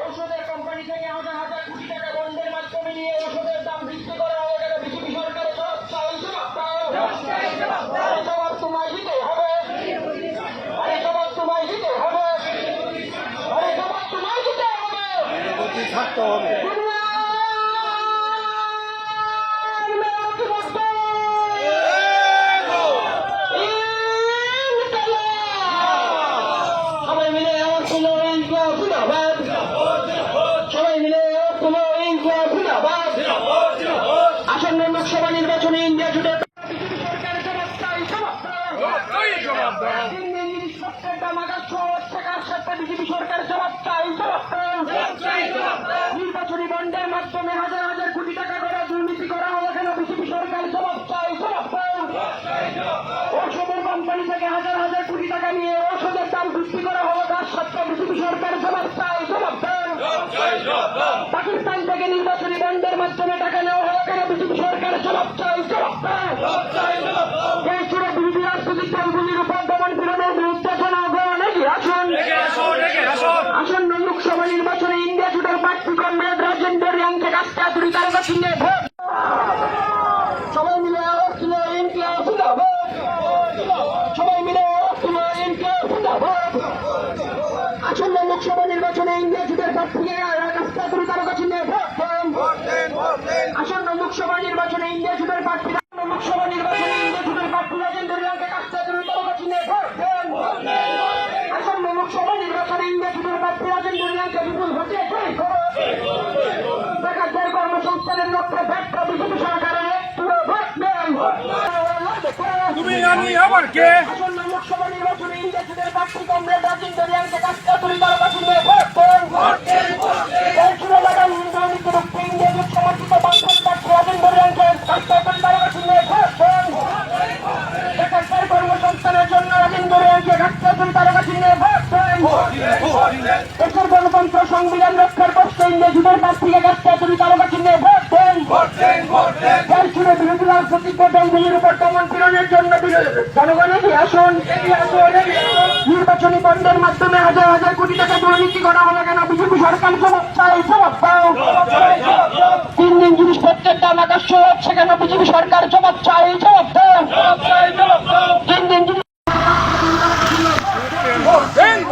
ওষুধের কোম্পানি থাকতে হবে জবাব চাই জবাব দাও। নির্বাচনী বন্ডের মাধ্যমে হাজার হাজার কোটি টাকা করে দুর্নীতি করা হলো কেন বিজেপি সরকার জবাব চাই। ঔষধের কোম্পানি থেকে হাজার হাজার কোটি টাকা নিয়ে ঔষধের দাম বৃদ্ধি করা হলো তার সত্ত্বেও বিজেপি সরকার জবাব চাই জবাব। পাকিস্তান থেকে নির্বাচনী বন্ধের মাধ্যমে টাকা নেওয়া হলো কেন? বিজেপি সরকার জবাব চাই জবাব চাই। এই সুরে বিরোধী রাজনৈতিক দলগুলির উপর দমন পীড়নের বিরুদ্ধে জনগণ এগিয়ে আসুন আসন্ন লোকসভা নির্বাচনে ইন্ডিয়া জুটের প্রার্থী কমরেড রাজেন্দ্র রিয়াংকে রাস্তা দুই তারকা চিহ্নে আসন্ন লোকসভা নির্বাচনে ইন্ডিয়া জুটের প্রার্থীকে কাজটা দুই তারকা চিহ্নে ভোট দেন আসন্ন লোকসভা নির্বাচনে ইন্ডিয়া জুটের প্রার্থী লোকসভা নির্বাচনে জুটের প্রার্থী রাজেন্দ্র রিয়াংকে কাজটা দুই তারকা চিহ্নে ভোট দেন আসন্ন লোকসভা নির্বাচনে জুটের প্রার্থী রাজেন্দ্র রিয়াংকে বিপুল ভোটে জয়ী বেকারদের কর্মসংস্থানের লক্ষ্যে ব্যর্থ বিজেপি সরকারের পুরো ভোট দেন তুমি আমি আবার কে আসন্ন লোকসভা নির্বাচনে ইন্ডিয়া জুটের প্রার্থী কমরেড রাজেন্দ্র রিয়াংকে কাজটা তুলি তারকা চিহ্নে ভোট দেন এই চুলে লাগান দুর্নীতি রুখতে ইন্ডিয়া জুট সমর্থিত বামফ্রন্ট প্রার্থী রাজেন্দ্র রিয়াংকে কাজটা তুলি তারকা চিহ্নে ভোট দেন বেকারদের কর্মসংস্থানের জন্য রাজেন্দ্র তুলি তারকা প্রার্থীকে কাজটা তুলি তারকা চিহ্নে ভোট দেন আসুন। নির্বাচনী বন্ডের মাধ্যমে হাজার হাজার কোটি টাকা দুর্নীতি করা হলো কেন বিজেপি সরকার জবাব চাই জবাব দাও তিন দিন জিনিসপত্রের দাম আকাশ হচ্ছে কেন বিজেপি সরকার জবাব চাই জবাব দাও